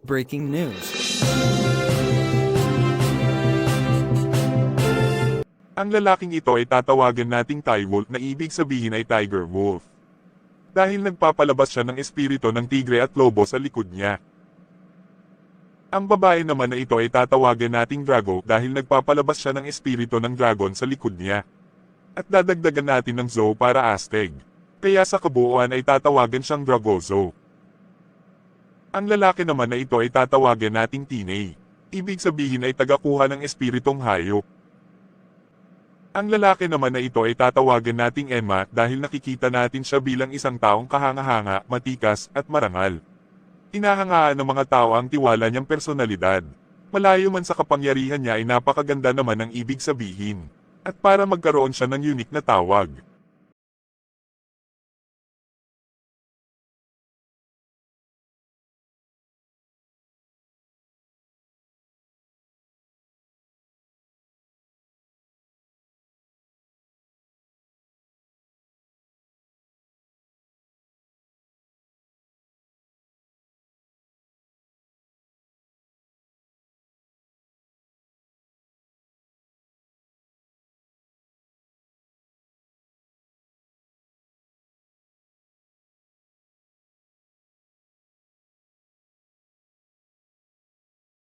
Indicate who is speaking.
Speaker 1: Breaking news.
Speaker 2: Ang lalaking ito ay tatawagan nating Wolf na ibig sabihin ay Tiger Wolf. Dahil nagpapalabas siya ng espiritu ng tigre at lobo sa likod niya. Ang babae naman na ito ay tatawagan nating Drago dahil nagpapalabas siya ng espiritu ng dragon sa likod niya. At dadagdagan natin ng Zo para Azteg. Kaya sa kabuuan ay tatawagan siyang Dragozo. Ang lalaki naman na ito ay tatawagan nating Tinay. Ibig sabihin ay tagakuha ng espiritong hayop. Ang lalaki naman na ito ay tatawagan nating Emma dahil nakikita natin siya bilang isang taong kahanga-hanga, matikas, at marangal. Hinahangaan ng mga tao ang tiwala niyang personalidad. Malayo man sa kapangyarihan niya ay napakaganda naman ang ibig sabihin. At para magkaroon siya ng unique na tawag.